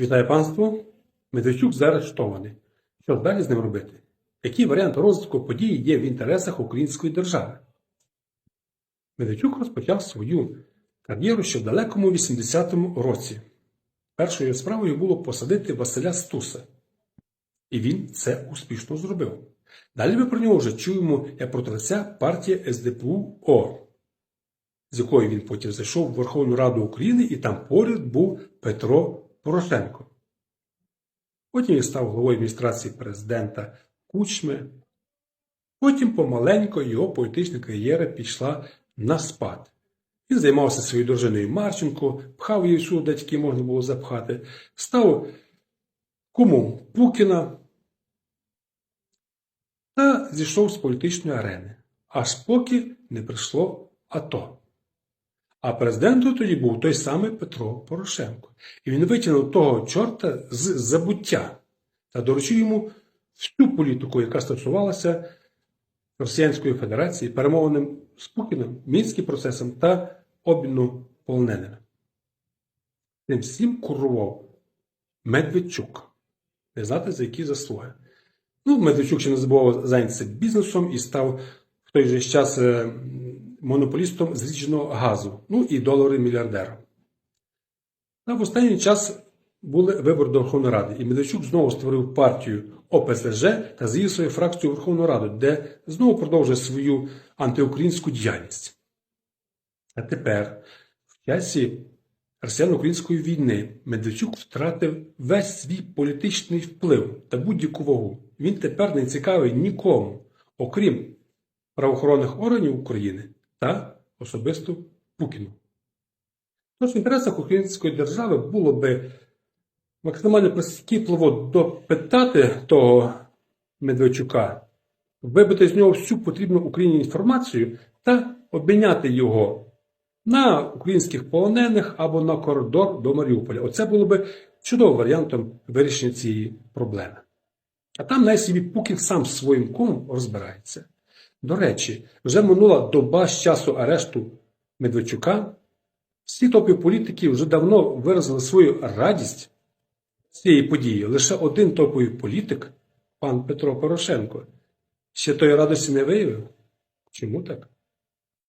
Вітаю панство. Медведчук заарештований. Що далі з ним робити? Який варіант розвитку подій є в інтересах української держави? Медведчук розпочав свою кар'єру ще в далекому 80-му році. Першою справою було посадити Василя Стуса. І він це успішно зробив. Далі ми про нього вже чуємо як про творця партії СДПУ О, з якою він потім зайшов в Верховну Раду України, і там поряд був Петро Порошенко. Потім він став головою адміністрації президента Кучми. Потім помаленько його політична кар'єра пішла на спад. Він займався своєю дружиною Марченко, пхав її всюди, тільки можна було запхати, став кумом Пукіна та зійшов з політичної арени, аж поки не прийшло АТО. А президентом тоді був той самий Петро Порошенко. І він витягнув того чорта з забуття та доручив йому всю політику, яка стосувалася Росіянської Федерації, перемовинам з Путіним, мінським процесом та обміну полоненими. Тим всім курував Медведчук. Не знати, за які заслуги. Ну, Медведчук ще не забував зайнятися бізнесом і став в той же час е, монополістом зрідженого газу, ну і долари мільярдером. Та в останній час були вибори до Верховної Ради, і Медведчук знову створив партію ОПЗЖ та завів свою фракцію Верховну Раду, де знову продовжує свою антиукраїнську діяльність. А тепер, в часі росіяно-української війни, Медведчук втратив весь свій політичний вплив та будь-яку вагу. Він тепер не цікавий нікому, окрім правоохоронних органів України та особисто Путіну. Тож в інтересах української держави було би максимально прискіпливо допитати того Медведчука, вибити з нього всю потрібну Україні інформацію та обміняти його на українських полонених або на коридор до Маріуполя. Оце було би чудовим варіантом вирішення цієї проблеми. А там най собі Пукін сам своїм кумом розбирається. До речі, вже минула доба з часу арешту Медведчука. Всі топі політики вже давно виразили свою радість цієї події. Лише один топовий політик, пан Петро Порошенко, ще тої радості не виявив. Чому так?